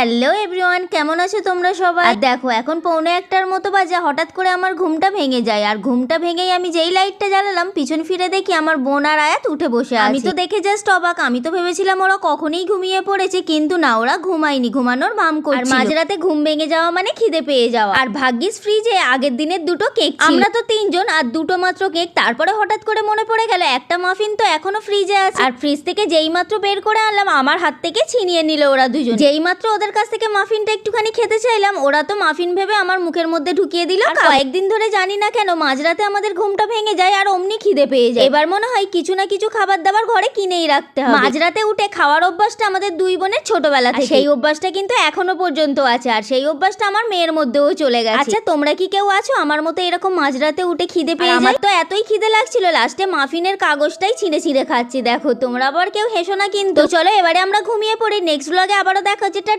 Hello everyone কেমন আছো তোমরা সবাই? আর দেখো এখন পৌনে একটার মতো বাজে। হঠাৎ করে আমার ঘুমটা ভেঙে যায়। আর ঘুমটা ভেঙেই আমি যেই লাইটটা জ্বালালাম পিছন ফিরে দেখি আমার বোন আর আয়াত উঠে বসে আমি তো দেখে জাস্ট অবাক। আমি তো ভেবেছিলাম ওরা কখনই ঘুমিয়ে পড়েছে কিন্তু না ওরা ঘুমায়নি। ঘুমানোর ভাম করছিল। আর মাঝরাতে ঘুম ভেঙে যাওয়া মানে খিদে পেয়ে যাওয়া। আর ভাগ্যিস ফ্রিজে আগের দিনের দুটো কেক আমরা তো তিনজন আর দুটো মাত্র কেক তারপরে হঠাৎ করে মনে পড়ে গেল একটা মাফিন তো এখনও ফ্রিজে আছে। আর ফ্রিজ থেকে যেই মাত্র বের করে আনলাম আমার হাত থেকে ছিনিয়ে নিল ওরা দুজন। যেই মাত্র ওদের কাছ থেকে মাফিনটা একটুখানি খেতে চাইলাম ওরা তো মাফিন ভেবে আমার মুখের মধ্যে ঢুকিয়ে দিল। কয়েকদিন ধরে জানি না কেন মাঝরাতে আমাদের ঘুমটা ভেঙে যায় আর অমনি খিদে পেয়ে যায়। এবার মনে হয় কিছু না কিছু খাবার দাবার ঘরে কিনেই রাখতে হবে। মাঝরাতে উঠে খাওয়ার অভ্যাসটা আমাদের দুই বোনের ছোটবেলা থেকে। সেই অভ্যাসটা কিন্তু এখনও পর্যন্ত আছে আর সেই অভ্যাসটা আমার মেয়ের মধ্যেও চলে গেছে। আচ্ছা তোমরা কি কেউ আছো? আমার মতো এরকম মাঝরাতে উঠে খিদে পেয়ে যায়? তো এতই খিদে লাগছিল লাস্টে মাফিনের কাগজটাই ছিঁড়ে ছিঁড়ে খাচ্ছি। দেখো তোমরা আবার কেউ হেসো না কিন্তু। চলো এবারে আমরা ঘুমিয়ে পড়ি। নেক্সট ব্লগে আবারও দেখা হচ্ছে। টাটা